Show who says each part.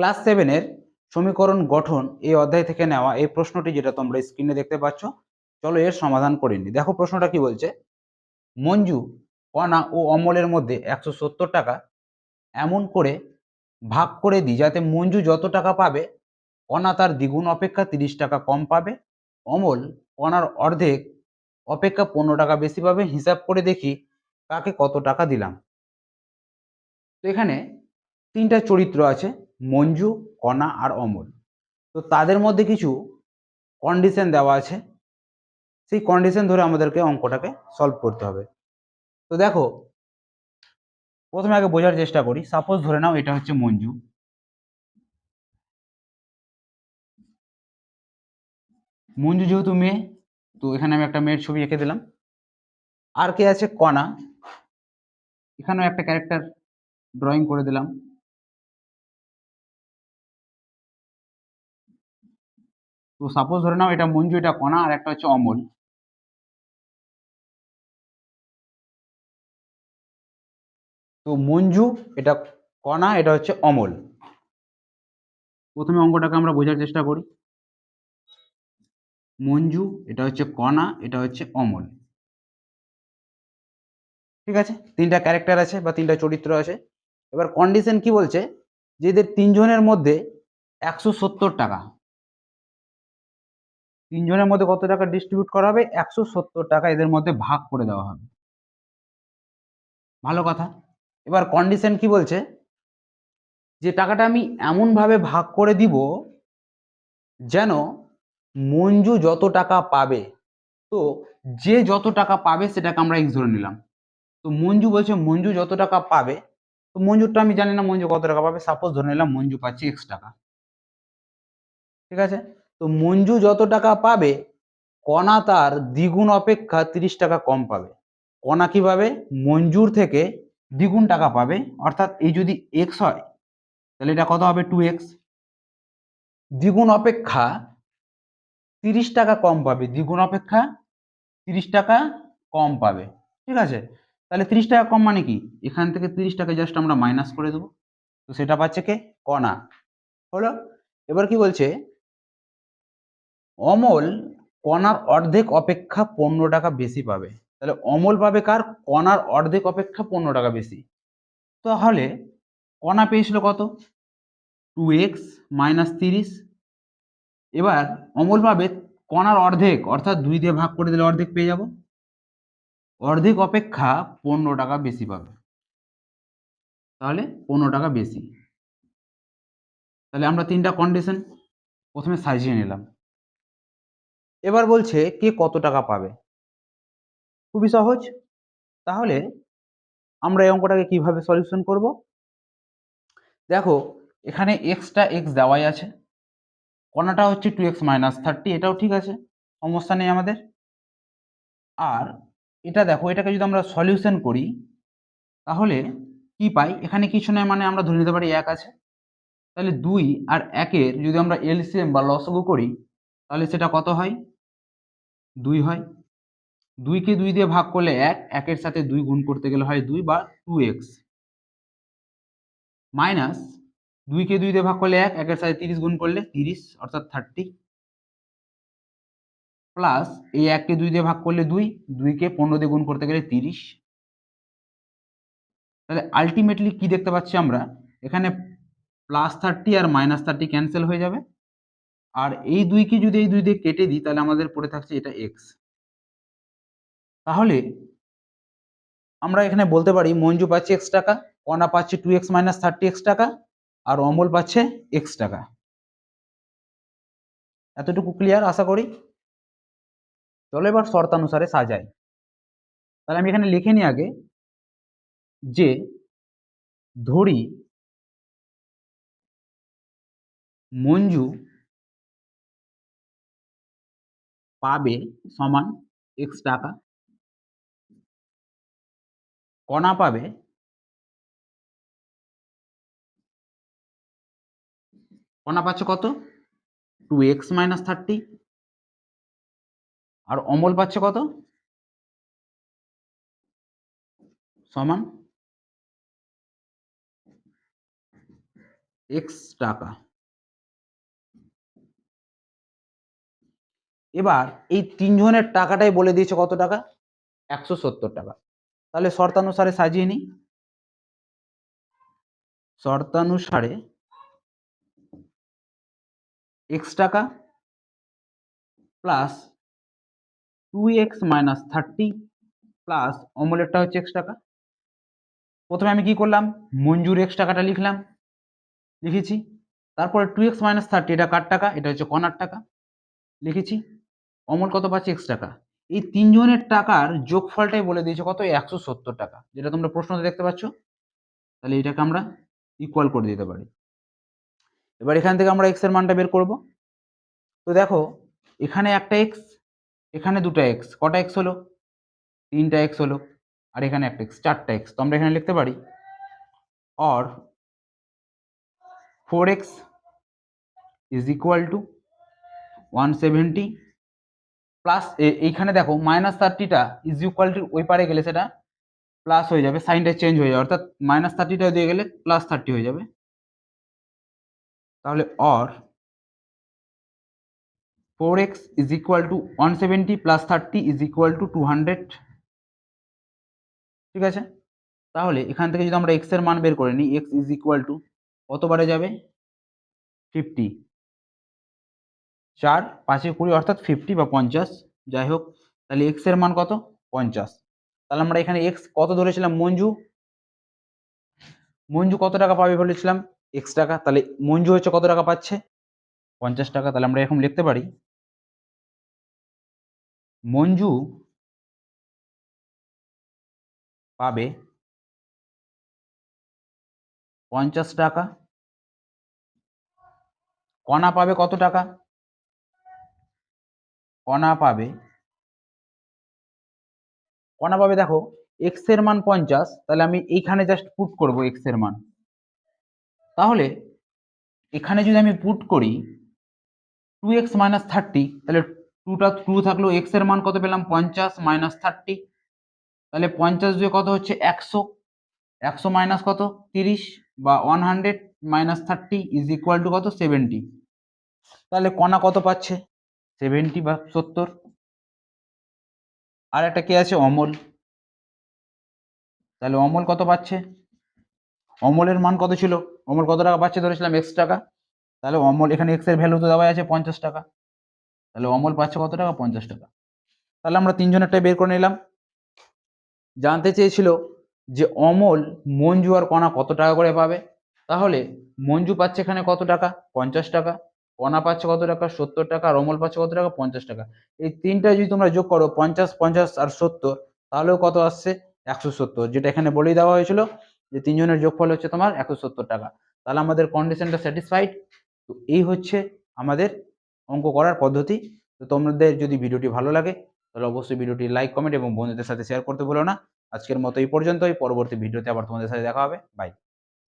Speaker 1: Class সেভেনের সমীকরণ গঠন এই অধ্যায় থেকে নেওয়া এই প্রশ্নটি যেটা তোমরা স্ক্রিনে দেখতে পাচ্ছ, চলো এর সমাধান করে নি দেখো প্রশ্নটা কি বলছে? মঞ্জু, কণা ও অমলের মধ্যে একশো সত্তর টাকা এমন করে ভাগ করে দিই যাতে মঞ্জু যত টাকা পাবে, কণা তার দ্বিগুণ অপেক্ষা তিরিশ টাকা কম পাবে। অমল, কণার অর্ধেক অপেক্ষা পনেরো টাকা বেশি পাবে। হিসাব করে দেখি কাকে কত টাকা দিলাম। তো এখানে তিনটা চরিত্র আছে, মঞ্জু, কণা আর অমল। তো তাদের মধ্যে কিছু কন্ডিশন দেওয়া আছে। সেই কন্ডিশন ধরে আমাদেরকে অঙ্কটাকে সলভ করতে হবে। তো দেখো, প্রথমে আগে বোঝার চেষ্টা করি। সাপোজ ধরে নাও এটা হচ্ছে মঞ্জু। মঞ্জু যেহেতু মেয়ে, তো এখানে আমি একটা মেয়ের ছবি এঁকে দিলাম। আর কে আছে? কণা। এখানেও একটা ক্যারেক্টার ড্রয়িং করে দিলাম। তো সাপোজ ধরে নাও এটা মঞ্জু, এটা কণা, আর একটা হচ্ছে অমল। তো মঞ্জু, এটা কণা, এটা হচ্ছে অমল। প্রথমে অঙ্কটাকে আমরা বোঝার চেষ্টা করি। মঞ্জু, এটা হচ্ছে কণা, এটা হচ্ছে অমল। ঠিক আছে? তিনটা ক্যারেক্টার আছে বা তিনটা চরিত্র আছে। এবার কন্ডিশন কি বলছে? যে এদের তিনজনের মধ্যে একশো সত্তর টাকা। তিনজনের মধ্যে কত টাকা ডিস্ট্রিবিউট করা হবে? একশো সত্তর টাকা এদের মধ্যে ভাগ করে দেওয়া হবে। ভালো কথা। এবার কন্ডিশন কি বলছে? যে টাকাটা আমি এমনভাবে ভাগ করে দিব যেন মঞ্জু যত টাকা পাবে, তো যে যত টাকা পাবে সেটাকে আমরা এক্স ধরে নিলাম। তো মঞ্জু বলছে, মঞ্জু যত টাকা পাবে, তো মঞ্জুরটা আমি জানি না মঞ্জু কত টাকা পাবে। সাপোজ ধরে নিলাম মঞ্জু পাচ্ছে এক্স টাকা। ঠিক আছে? তো মঞ্জু যত টাকা পাবে কণা তার দ্বিগুণ অপেক্ষা তিরিশ টাকা কম পাবে। কণা কি পাবে? মঞ্জুর থেকে দ্বিগুণ টাকা পাবে। অর্থাৎ এই যদি এক্স হয়, তাহলে এটা কত হবে? টু এক্স দ্বিগুণ অপেক্ষা তিরিশ টাকা কম পাবে। দ্বিগুণ অপেক্ষা তিরিশ টাকা কম পাবে। ঠিক আছে? তাহলে তিরিশ টাকা কম মানে কি? এখান থেকে তিরিশ টাকা জাস্ট আমরা মাইনাস করে দেবো। তো সেটা পাচ্ছে কে? কণা হলো? এবার কি বলছে? অমল কণার অর্ধেক অপেক্ষা পনেরো টাকা বেশি পাবে। তাহলে অমল পাবে কার? কণার অর্ধেক অপেক্ষা পনেরো টাকা বেশি। তাহলে কণা পেয়েছিল কত? টু এক্স মাইনাস তিরিশ। এবার অমল পাবে কণার অর্ধেক, অর্থাৎ দুই দিয়ে ভাগ করে দিলে অর্ধেক পেয়ে যাব। অর্ধেক অপেক্ষা পনেরো টাকা বেশি পাবে। তাহলে পনেরো টাকা বেশি। তাহলে আমরা তিনটা কন্ডিশন প্রথমে সাজিয়ে নিলাম। এবার বলছে কে কত টাকা পাবে। খুবই সহজ। তাহলে আমরা এই অঙ্কটাকে কীভাবে সলিউশন করব? দেখো, এখানে এক্সটা এক্স দেওয়াই আছে। কণাটা হচ্ছে টু এক্স মাইনাস থার্টি এটাও ঠিক আছে। সমস্যা নেই আমাদের। আর এটা দেখো, এটাকে যদি আমরা সলিউশন করি, তাহলে কি পাই? এখানে কিছু নয় মানে আমরা ধরে নিতে পারি এক আছে। তাহলে দুই আর একের যদি আমরা এলসিএম বা লসগু করি, তাহলে সেটা কত হয়? দুই হয়। দুইকে দুই দিয়ে ভাগ করলে এক, একের সাথে দুই গুণ করতে গেলে হয় দুই বা টু এক্স মাইনাস দুইকে দুই দিয়ে ভাগ করলে এক, একের সাথে তিরিশ গুণ করলে তিরিশ, অর্থাৎ থার্টি প্লাস এই এককে দুই দিয়ে ভাগ করলে দুই, দুইকে পনেরো দিয়ে গুণ করতে গেলে তিরিশ। তাহলে আলটিমেটলি কি দেখতে পাচ্ছি আমরা? এখানে প্লাস থার্টি আর মাইনাস থার্টি ক্যান্সেল হয়ে যাবে। আর এই দুইকে যদি এই দুই দিয়ে কেটে দিই, তাহলে আমাদের পড়ে থাকছে এটা এক্স তাহলে আমরা এখানে বলতে পারি, মঞ্জু পাচ্ছে এক্স টাকা, কণা পাচ্ছে two x minus thirty x টাকা, আর অমল পাচ্ছে এক্স টাকা। এতটুকু ক্লিয়ার আশা করি? চলো এবার শর্তানুসারে সাজাই। তাহলে আমি এখানে লিখে নিই আগে যে, ধরি মঞ্জু পাবে সমান এক্স টাকা। কণা পাবে? কণা পাচ্ছে কত? টু এক্স মাইনাস থার্টি আর অমল পাচ্ছে কত? সমান এক্স টাকা। এবার এই তিনজনের টাকাটাই বলে দিয়েছে কত টাকা? একশো সত্তর টাকা। তাহলে শর্তানুসারে সাজিয়ে নিই। শর্তানুসারে এক্স টাকা plus two x minus thirty plus অমলেরটা হচ্ছে এক্স টাকা। প্রথমে আমি কি করলাম? মঞ্জুর এক্স টাকাটা লিখলাম। লিখেছি। তারপরে টু এক্স মাইনাস থার্টি এটা কার টাকা? এটা হচ্ছে কনার টাকা। লিখেছি। অমল কত পাচ্ছে? এক্স টাকা। এই তিনজনের টাকার যোগফলটাই বলে দিয়েছে কত? একশো সত্তর টাকা। যেটা তোমরা প্রশ্নতে দেখতে পাচ্ছ? তাহলে এটাকে আমরা ইকুয়াল করে দিতে পারি। এবার এখান থেকে আমরা এক্সের মানটা বের করব। তো দেখো, এখানে একটা এক্স এখানে দুটা এক্স কটা এক্স হলো? তিনটা এক্স হলো। আর এখানে একটা এক্স চারটা এক্স তো আমরা এখানে লিখতে পারি or four x is equal to one seventy plus এইখানে দেখো মাইনাস থার্টিটা ইজ ইকুয়াল ওই পারে গেলে সেটা প্লাস হয়ে যাবে সাইনটা চেঞ্জ হয়ে যাবে, অর্থাৎ মাইনাস থার্টিটা দিয়ে গেলে প্লাস থার্টি হয়ে যাবে। তাহলে or four x is equal to one seventy plus thirty is equal to two hundred ঠিক আছে? তাহলে এখান থেকে যদি আমরা এক্সের মান বের করে নিই এক্স ইজ ইকুয়াল টু কতবারে যাবে? ফিফটি চার, পাঁচে কুড়ি, অর্থাৎ ফিফটি বা পঞ্চাশ। যাই হোক, তাহলে এক্সের মান কত? পঞ্চাশ। তাহলে আমরা এখানে এক্স কত ধরেছিলাম মঞ্জু? মঞ্জু কত টাকা পাবে বলেছিলাম? এক্স টাকা। তাহলে মঞ্জু হচ্ছে কত টাকা পাচ্ছে? পঞ্চাশ টাকা। তাহলে আমরা এখন লিখতে পারি। মঞ্জু পাবে পঞ্চাশ টাকা। কণা পাবে কত টাকা? কণা পাবে। কণা পাবে দেখো এক্সের মান পঞ্চাশ, তাহলে আমি এইখানে জাস্ট পুট করব এক্সের মান। তাহলে এখানে যদি আমি পুট করি টু এক্স মাইনাস থার্টি তাহলে টুটা টু থাকল এক্সের মান কত পেলাম? পঞ্চাশ মাইনাস থার্টি তাহলে পঞ্চাশ দিয়ে কত হচ্ছে? একশো। একশো মাইনাস কত? তিরিশ বা one hundred minus thirty is equal to কত? সেভেন্টি তাহলে কণা কত পাচ্ছে? সেভেন্টি বা সত্তর। আর একটা কে আছে? অমল। তাহলে অমল কত পাচ্ছে? অমলের মান কত ছিল? অমল কত টাকা পাচ্ছে? ধরেছিলাম এক্স টাকা। তাহলে অমল এখানে এক্সের ভ্যালু তো দেওয়া আছে পঞ্চাশ টাকা। তাহলে অমল পাচ্ছে কত টাকা? পঞ্চাশ টাকা। তাহলে আমরা তিনজনেরটাই বের করে নিলাম। জানতে চেয়েছিল যে অমল মঞ্জু আর কণা কত টাকা করে পাবে? তাহলে মঞ্জু পাচ্ছে এখানে কত টাকা? পঞ্চাশ টাকা। কণা পাচ্ছে কত টাকা? সত্তর টাকা, আর অমল পাচ্ছে কত টাকা? পঞ্চাশ টাকা। এই তিনটা যদি তোমরা যোগ করো, পঞ্চাশ পঞ্চাশ আর সত্তর, তাহলেও কত আসছে? একশো সত্তর, যেটা এখানে বলেই দেওয়া হয়েছিল যে তিনজনের যোগফল হচ্ছে তোমার একশো সত্তর টাকা। তাহলে আমাদের কন্ডিশনটা স্যাটিসফাইড তো এই হচ্ছে আমাদের অঙ্ক করার পদ্ধতি। তো তোমাদের যদি ভিডিওটি ভালো লাগে, তাহলে অবশ্যই ভিডিওটি লাইক কমেন্ট এবং বন্ধুদের সাথে শেয়ার করতে ভুলো না। আজকের মতো এই পর্যন্তই। পরবর্তী ভিডিওতে আবার তোমাদের সাথে দেখা হবে। বাই